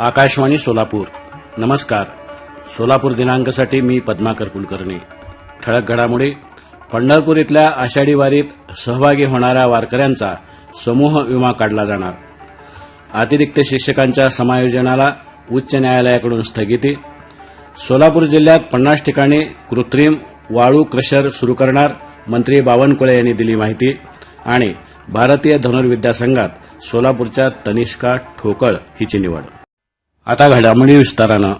आकाशवाणी सोलापूर. नमस्कार. सोलापूर दिनांकासाठी मी पद्माकर कुलकर्णी ठळक घडामोडी. पंढरपूर इथल्या आषाढी वारीत सहभागी होणाऱ्या वारकऱ्यांचा समूह विमा काढला जाणार. अतिरिक्त शिक्षकांच्या समायोजनाला उच्च न्यायालयाकडून स्थगिती. सोलापूर जिल्ह्यात पन्नास ठिकाणी कृत्रिम वाळू क्रशर सुरू करणार मंत्री बावनकुळे यांनी दिली माहिती आणि भारतीय धनुर्विद्या संघात सोलापूरच्या तनिष्का ठोकळ हिची निवड. आता घडामोडी विस्तारानं.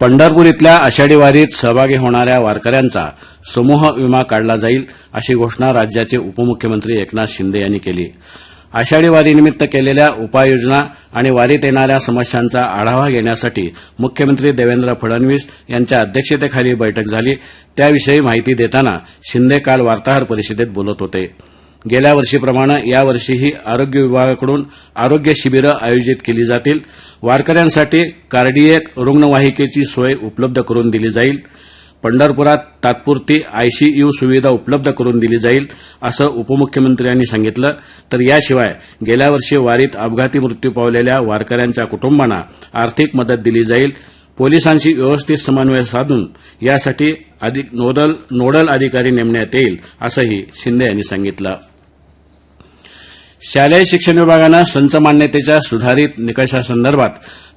पंढरपूर इथल्या आषाढी वारीत सहभागी होणाऱ्या वारकऱ्यांचा समूह विमा काढला जाईल अशी घोषणा राज्याचे उपमुख्यमंत्री एकनाथ शिंदे यांनी केली. आषाढी वारीनिमित्त केलेल्या उपाययोजना आणि वारीत येणाऱ्या समस्यांचा आढावा घेण्यासाठी मुख्यमंत्री देवेंद्र फडणवीस यांच्या अध्यक्षतेखाली बैठक झाली. त्याविषयी माहिती देताना शिंदे काल वार्ताहर परिषदेत बोलत होते. गेल्या वर्षीप्रमाणे यावर्षीही आरोग्य विभागाकडून आरोग्य शिबिरं आयोजित केली जातील. वारकऱ्यांसाठी कार्डिएक रुग्णवाहिकेची सोय उपलब्ध करून दिली जाईल. पंढरपुरात तात्पुरती आयसीयू सुविधा उपलब्ध करून दिली जाईल असं उपमुख्यमंत्र्यांनी सांगितलं. तर याशिवाय गेल्या वर्षी वारीत अपघाती मृत्यू पावलेल्या वारकऱ्यांच्या कुटुंबांना आर्थिक मदत दिली जाईल. पोलिसांशी व्यवस्थित समन्वय साधून यासाठी अधिक नोडल नोडल अधिकारी नेमण्यात येईल असंही शिंदे यांनी सांगितलं. शालेय शिक्षण विभागानं संच मान्यतेच्या सुधारित निकषासंदर्भात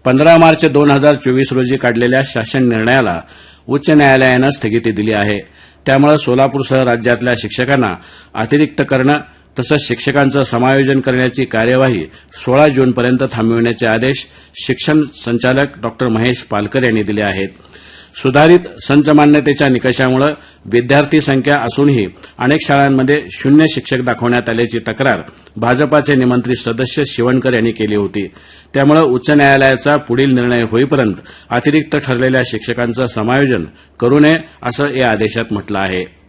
पंधरा मार्च दोन हजार चोवीस रोजी काढलेल्या शासन निर्णयाला उच्च न्यायालयानं स्थगिती दिली आहे. त्यामुळे सोलापूरसह राज्यातल्या शिक्षकांना अतिरिक्त करणं तसंच शिक्षकांचं समायोजन करण्याची कार्यवाही सोळा जूनपर्यंत थांबविण्याचे आदेश शिक्षण संचालक डॉ महेश पालकर यांनी दिले आहेत. सुधारित संच मान्यतेच्या निकषामुळे विद्यार्थी संख्या असूनही अनेक शाळांमध्ये शून्य शिक्षक दाखवण्यात आल्याची तक्रार भाजपाचे निमंत्रित सदस्य शिवणकर यांनी केली होती. त्यामुळे उच्च न्यायालयाचा पुढील निर्णय होईपर्यंत अतिरिक्त ठरलेल्या शिक्षकांचं समायोजन करू नये असं या आदेशात म्हटलं आहे.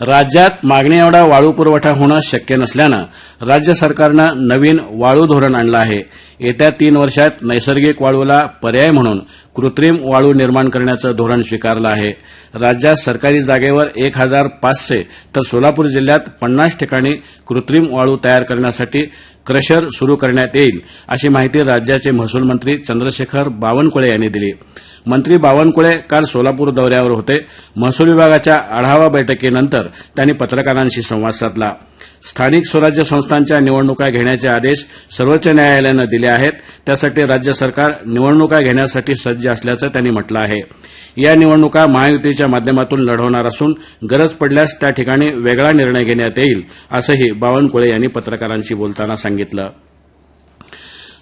राज्यात मागणी एवढा वाळू पुरवठा होणं शक्य नसल्यानं राज्य सरकारनं नवीन वाळू धोरण आणलं आहे. येत्या तीन वर्षात नैसर्गिक वाळूला पर्याय म्हणून कृत्रिम वाळू निर्माण करण्याचं धोरण स्वीकारलं आहे. राज्यात सरकारी जागेवर एक हजार पाचशे तर सोलापूर जिल्ह्यात पन्नास ठिकाणी कृत्रिम वाळू तयार करण्यासाठी क्रशर सुरू करण्यात येईल अशी माहिती राज्याचे महसूल मंत्री चंद्रशेखर बावनकुळे यांनी दिली. मंत्री बावनकुळे काल सोलापूर दौऱ्यावर होते. महसूल विभागाच्या आढावा बैठकीनंतर त्यांनी पत्रकारांशी संवाद साधला. स्थानिक स्वराज्य संस्थांच्या निवडणुका घेण्याचे आदेश सर्वोच्च न्यायालयानं दिले आहेत. त्यासाठी राज्य सरकार निवडणुका घेण्यासाठी सज्ज असल्याचं त्यांनी म्हटलं आहे. या निवडणुका महायुतीच्या माध्यमातून लढवणार असून गरज पडल्यास त्या ठिकाणी वेगळा निर्णय घेण्यात येईल असंही बावनकुळे यांनी पत्रकारांशी बोलताना सांगितलं.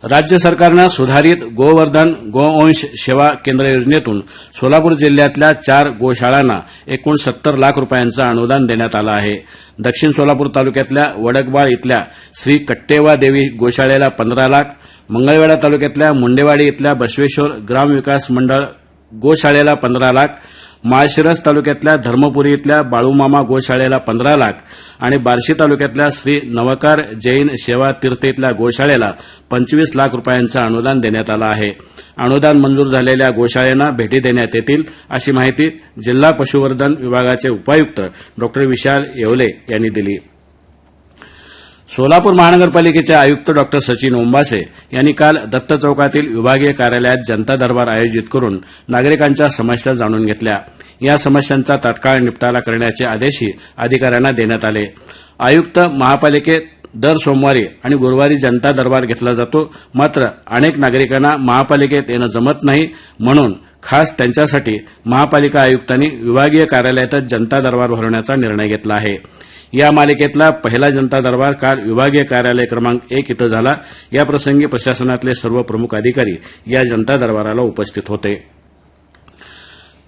राज्य सरकारनं सुधारित गोवर्धन गोवंश सेवा केंद्र योजनेतून सोलापूर जिल्ह्यातल्या चार गोशाळांना एकूण सत्तर लाख रुपयांचं अनुदान देण्यात आलं आहे. दक्षिण सोलापूर तालुक्यातल्या वडकबाळ इथल्या श्री कट्टेवा देवी गोशाळेला पंधरा लाख मंगळवेढा तालुक्यातल्या मुंडेवाडी इथल्या बसवेश्वर ग्रामविकास मंडळ गोशाळेला पंधरा लाख माळशिरस तालुक्यातल्या धर्मपुरी इथल्या बाळूमामा गोशाळेला पंधरा लाख आणि बार्शी तालुक्यातल्या श्री नवकार जैन सेवा तीर्थ इथल्या गोशाळेला पंचवीस लाख रुपयांचं अनुदान देण्यात आलं आहे. अनुदान मंजूर झालेल्या गोशाळेना भेटी देण्यात येतील अशी माहिती जिल्हा पशुवर्धन विभागाचे उपायुक्त डॉ विशाल येवले यांनी दिली. सोलापूर महानगरपालिकेचे आयुक्त डॉ. सचिन ओंबासे यांनी काल दत्त चौकातील विभागीय कार्यालयात जनता दरबार आयोजित करून नागरिकांच्या समस्या जाणून घेतल्या. या समस्यांचा तात्काळ निपटारा करण्याचे आदेशही अधिकाऱ्यांना देण्यात आले. आयुक्त महापालिकेत दर सोमवारी आणि गुरुवारी जनता दरबार घेतला जातो मात्र अनेक नागरिकांना महापालिकेत येणं जमत नाही म्हणून खास त्यांच्यासाठी महापालिका आयुक्तांनी विभागीय कार्यालयातच जनता दरबार भरवण्याचा निर्णय घेतला आहे. या मालिकेतला पहिला जनता दरबार काल विभागीय कार्यालय क्रमांक एक इथं झाला. याप्रसंगी प्रशासनातले सर्व प्रमुख अधिकारी या जनता दरबाराला उपस्थित होते.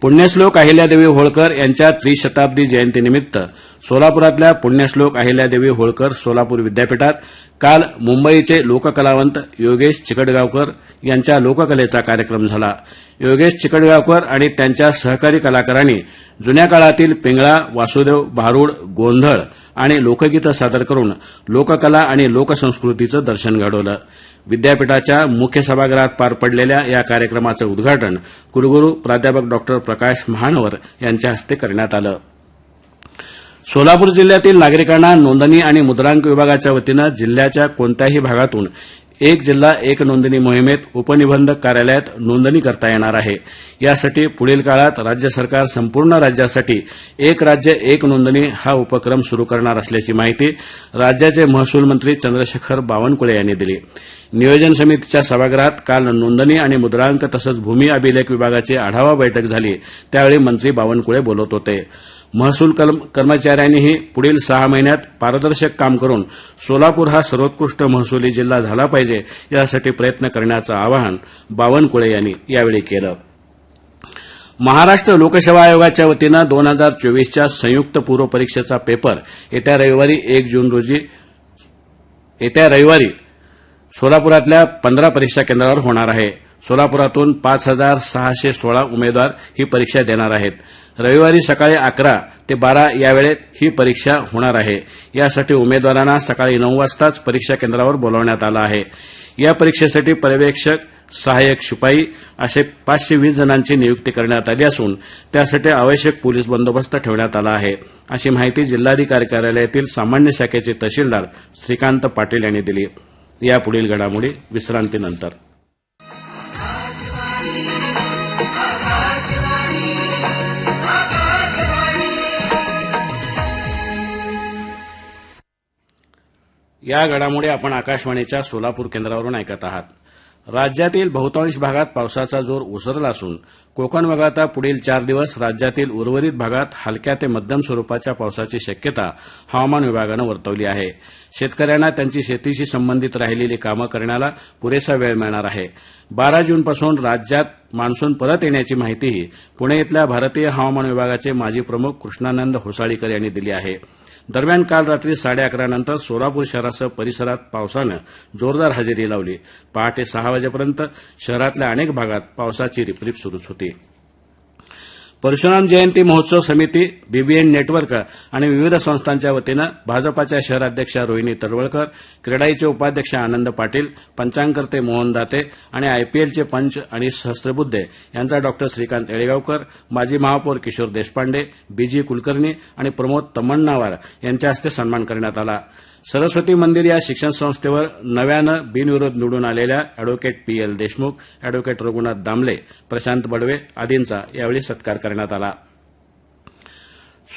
पुण्यश्लोक अहिल्यादेवी होळकर यांच्या त्रिशताब्दी जयंतीनिमित्त सोलापुरातल्या पुण्यश्लोक अहिल्यादेवी होळकर सोलापूर विद्यापीठात काल मुंबईचे लोककलावंत योगेश चिकटगावकर यांच्या लोककलेचा कार्यक्रम झाला. योगेश चिकटगावकर आणि त्यांच्या सहकारी कलाकारांनी जुन्या काळातील पिंगळा वासुदेव भारूड गोंधळ आणि लोकगीतं सादर करून लोककला आणि लोकसंस्कृतीचं दर्शन घडवलं. विद्यापीठाच्या मुख्य सभागृहात पार पडलेल्या या कार्यक्रमाचं उद्घाटन कुलगुरू प्राध्यापक डॉ प्रकाश महानवर यांच्या हस्ते करण्यात आलं. सोलापूर जिल्ह्यातील नागरिकांना नोंदणी आणि मुद्रांक विभागाच्या वतीनं जिल्ह्याच्या कोणत्याही भागातून एक जिल्हा एक नोंदणी मोहिमेत उपनिबंधक कार्यालयात नोंदणी करता येणार आहे. यासाठी पुढील काळात राज्य सरकार संपूर्ण राज्यासाठी एक राज्य एक नोंदणी हा उपक्रम सुरू करणार असल्याची माहिती राज्याचे महसूल मंत्री चंद्रशेखर बावनकुळे यांनी दिली. नियोजन समितीच्या सभागृहात काल नोंदणी आणि मुद्रांक तसंच भूमी अभिलेख विभागाची आढावा बैठक झाली. त्यावेळी मंत्री बावनकुळे बोलत होते. महसूल कर्म- कर्मचाऱ्यांनीही पुढील सहा महिन्यात पारदर्शक काम करून सोलापूर हा सर्वोत्कृष्ट महसुली जिल्हा झाला पाहिजे यासाठी प्रयत्न करण्याचं आवाहन बावनकुळे यांनी यावेळी केलं. महाराष्ट्र लोकसेवा आयोगाच्या वतीनं दोन हजार चोवीसच्या संयुक्त पूर्व परीक्षेचा पेपर येत्या रविवारी एक जून रोजी येत्या रविवारी सोलापुरातल्या पंधरा परीक्षा केंद्रावर होणार आहे. सोलापुरातून पाच हजार सहाशे सोळा उमेदवार ही परीक्षा देणार आहेत. रविवारी सकाळी अकरा ते बारा या वेळेत ही परीक्षा होणार आहे. यासाठी उमेदवारांना सकाळी नऊ वाजताच परीक्षा केंद्रावर बोलावण्यात आलं आहे. या परीक्षेसाठी पर्यवेक्षक सहाय्यक शिपाई असे पाचशे वीस जणांची नियुक्ती करण्यात आली असून त्यासाठी आवश्यक पोलीस बंदोबस्त ठेवण्यात आला आहे. अशी माहिती जिल्हाधिकारी कार्यालयातील सामान्य शाखेचे तहसीलदार श्रीकांत पाटील यांनी दिली. यापुढील घडामोडी विश्रांतीनंतर. या घडामोडी आपण आकाशवाणीच्या सोलापूर केंद्रावरून ऐकत आहात. राज्यातील बहुतांश भागात पावसाचा जोर ओसरला असून कोकण वगळता पुढील चार दिवस राज्यातील उर्वरित भागात हलक्या ते मध्यम स्वरूपाच्या पावसाची शक्यता हवामान विभागानं वर्तवली आहे. शेतकऱ्यांना त्यांची शेतीशी संबंधित राहिलेली कामं करण्याला पुरेसा वेळ मिळणार आहे. बारा जूनपासून राज्यात मान्सून परत येण्याची माहितीही पुणे इथल्या भारतीय हवामान विभागाचे माजी प्रमुख कृष्णानंद होसाळीकर यांनी दिली आहे. दरम्यान काल रात्री साडे अकरानंतर सोलापूर शहरासह परिसरात पावसानं जोरदार हजेरी लावली. पहाटे सहा वाजेपर्यंत शहरातल्या अनेक भागात पावसाची रिपरिप सुरूच होती. परशुराम जयंती महोत्सव समिती बीबीएन नेटवर्क आणि विविध संस्थांच्या वतीनं भाजपाच्या शहराध्यक्षा रोहिणी तरवळकर क्रेडाईचे उपाध्यक्ष आनंद पाटील पंचांगकर्ते मोहन दाते आणि आयपीएलचे पंच आणि सहस्त्रबुद्धे यांचा डॉक्टर श्रीकांत येळेगावकर माजी महापौर किशोर देशपांडे बीजी कुलकर्णी आणि प्रमोद तमण्णावार यांच्या हस्ते सन्मान करण्यात आला. सरस्वती मंदिर या शिक्षण संस्थेवर नव्यानं बिनविरोध निवडून आलेल्या advocate P L Deshmukh advocate Raghunath Damle Prashant Badve आदींचा यावेळी सत्कार करण्यात आला.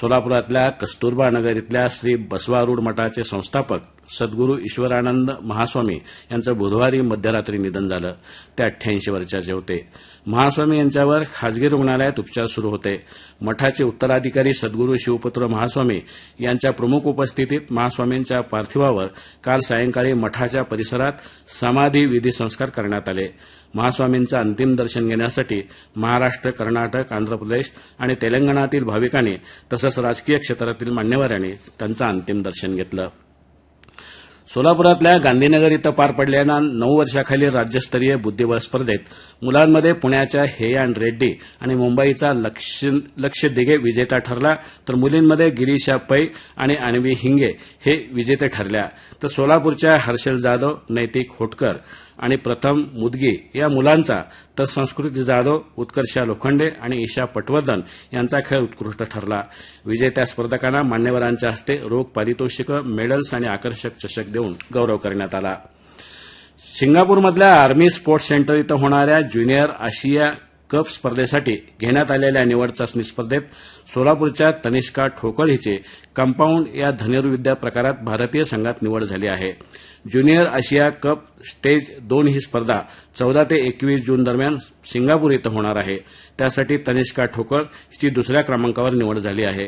सोलापुरातल्या कस्तुरबा नगर इथल्या श्री बसवारूढ मठाचे संस्थापक सद्गुरू ईश्वरानंद महास्वामी यांचं बुधवारी मध्यरात्री निधन झालं. ते अठ्ठ्याऐंशी वर्षाचे होते महास्वामी यांच्यावर खाजगी रुग्णालयात उपचार सुरू होते. मठाचे उत्तराधिकारी सद्गुरू शिवपुत्र महास्वामी यांच्या प्रमुख उपस्थितीत महास्वामींच्या पार्थिवावर काल सायंकाळी मठाच्या परिसरात समाधी विधी संस्कार करण्यात आले. महास्वामींचं अंतिम दर्शन घेण्यासाठी महाराष्ट्र कर्नाटक आंध्र प्रदेश आणि तेलंगणातील भाविकांनी तसंच राजकीय क्षेत्रातील मान्यवरांनी त्यांचं अंतिम दर्शन घेतलं. सोलापुरातल्या गांधीनगर इथं पार पडलेल्या नऊ वर्षाखालील राज्यस्तरीय बुद्धिबळ स्पर्धेत मुलांमध्ये पुण्याच्या हेयान रेड्डी आणि मुंबईचा लक्ष लक्ष दिघे विजेता ठरला तर मुलींमध्ये गिरीशा पै आणि आणवी हिंगे हे विजेते ठरल्या. तर सोलापूरच्या हर्षल जाधव नैतिक होटकर आणि प्रथम मुदगी या मुलांचा तर संस्कृती जाधव उत्कर्षा लोखंडे आणि ईशा पटवर्धन यांचा खेळ उत्कृष्ट ठरला. विजेत्या स्पर्धकांना मान्यवरांच्या हस्ते रोख पारितोषिकं मेडल्स आणि आकर्षक चषक देऊन गौरव करण्यात आला. सिंगापूरमधल्या आर्मी स्पोर्ट्स सेंटर इथं होणाऱ्या ज्युनियर आशिया कप स्पर्धेसाठी घेण्यात आलेल्या निवड चाचणी स्पर्धेत सोलापूरच्या तनिष्का ठोकळ हिचे कंपाऊंड या धनुर्विद्या प्रकारात भारतीय संघात निवड झाली आहे. ज्युनियर आशिया कप स्टेज दोन ही स्पर्धा चौदा ते एकवीस जून दरम्यान सिंगापूर इथं होणार आहे. त्यासाठी तनिष्का ठोकळ हिची दुसऱ्या क्रमांकावर निवड झाली आहे.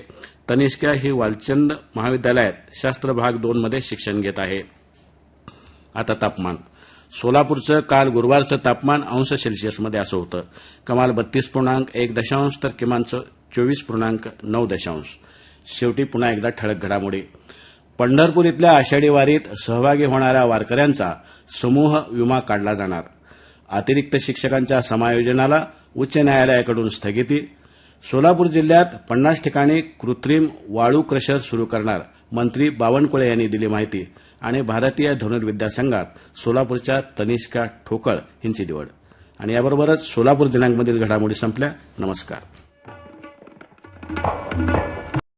तनिष्का ही वालचंद महाविद्यालयात शास्त्र भाग दोनमध्ये शिक्षण घेत आहे. आता तापमान सोलापूरचं काल गुरुवारचं तापमान अंश सेल्सिअसमध्ये असं होतं. कमाल बत्तीस पूर्णांक एक दशांश तर किमानचं चोवीस पूर्णांक नऊ दशांश. शेवटी पुन्हा एकदा ठळक घडामोडी. पंढरपूर इथल्या आषाढी वारीत सहभागी होणाऱ्या वारकऱ्यांचा समूह विमा काढला जाणार. अतिरिक्त शिक्षकांच्या समायोजनाला उच्च न्यायालयाकडून स्थगिती. सोलापूर जिल्ह्यात पन्नास ठिकाणी कृत्रिम वाळू क्रशर सुरू करणार मंत्री बावनकुळे यांनी दिली माहिती. आणि भारतीय धनुर्विद्या संघात सोलापूरच्या तनिष्का ठोकळ यांची निवड. आणि याबरोबरच सोलापूर दिनांकमधील घडामोडी संपल्या. नमस्कार.